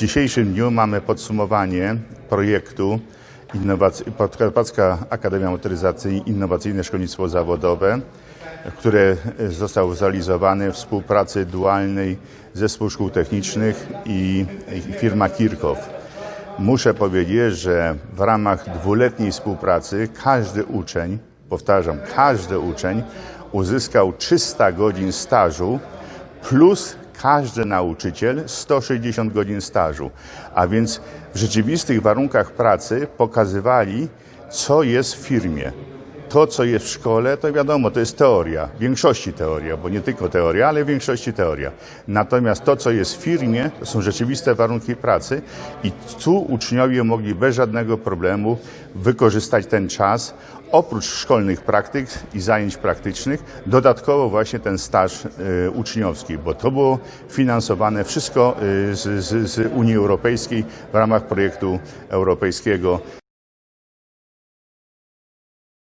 dzisiejszym dniu mamy podsumowanie projektu Podkarpacka Akademia Motoryzacji Innowacyjne Szkolnictwo Zawodowe, które został zrealizowany w współpracy dualnej Zespół Szkół Technicznych i, firma Kirchhoff. Muszę powiedzieć, że w ramach dwuletniej współpracy każdy uczeń, powtarzam, każdy uczeń uzyskał 300 godzin stażu plus każdy nauczyciel 160 godzin stażu. A więc w rzeczywistych warunkach pracy pokazywali, co jest w firmie. To, co jest w szkole, to wiadomo, to jest teoria, w większości teoria, bo nie tylko teoria, ale w większości teoria. Natomiast to, co jest w firmie, to są rzeczywiste warunki pracy i tu uczniowie mogli bez żadnego problemu wykorzystać ten czas, oprócz szkolnych praktyk i zajęć praktycznych, dodatkowo właśnie ten staż y, uczniowski, bo to było finansowane wszystko y, z, z, z Unii Europejskiej w ramach projektu europejskiego